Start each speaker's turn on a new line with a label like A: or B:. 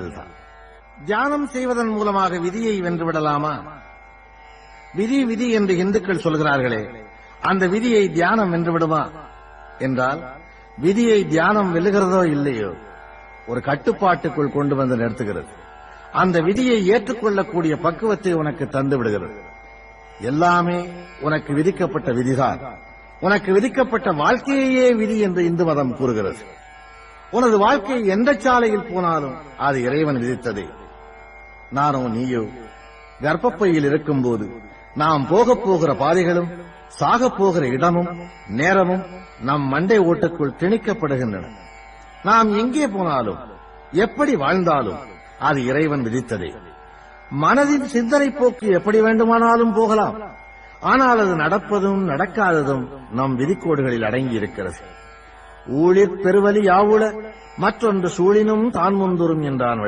A: அதுதான் தியானம் செய்வதன் மூலமாக விதியை வென்றுவிடலாமா விதி விதி என்று இந்துக்கள் சொல்கிறார்களே அந்த விதியை தியானம் வென்றுவிடுமா என்றால் விதியை தியானம் வெல்லுகிறதோ இல்லையோ ஒரு கட்டுப்பாட்டுக்குள் கொண்டு வந்து நிறுத்துகிறது. அந்த விதியை ஏற்றுக்கொள்ளக்கூடிய பக்குவத்தை உனக்கு தந்து விடுகிறது. எல்லாமே உனக்கு விதிக்கப்பட்ட விதிதான். உனக்கு விதிக்கப்பட்ட வாழ்க்கையே விதி என்று இந்து மதம் கூறுகிறது. உனது வாழ்க்கை எந்த சாலையில் போனாலும் அது இறைவன் விதித்ததே. நானோ நீயோ கர்ப்பப்பையில் இருக்கும்போது நாம் போகப் போகிற பாதைகளும் சாகப் போகிற இடமும் நேரமும் நம் மண்டை ஓட்டுக்குள் திணிக்கப்படுகின்றன. நாம் எங்கே போனாலும் எப்படி வாழ்ந்தாலும் அது இறைவன் விதித்ததே. மனதின் சிந்தனை போக்கு எப்படி வேண்டுமானாலும் போகலாம். ஆனால் அது நடப்பதும் நடக்காததும் நம் விதிக்கோடுகளில் அடங்கி இருக்கிறது ஊழிற் பெருவலி யாவுள மற்றொன்று சூழினும் தான் முந்துரும் என்றான்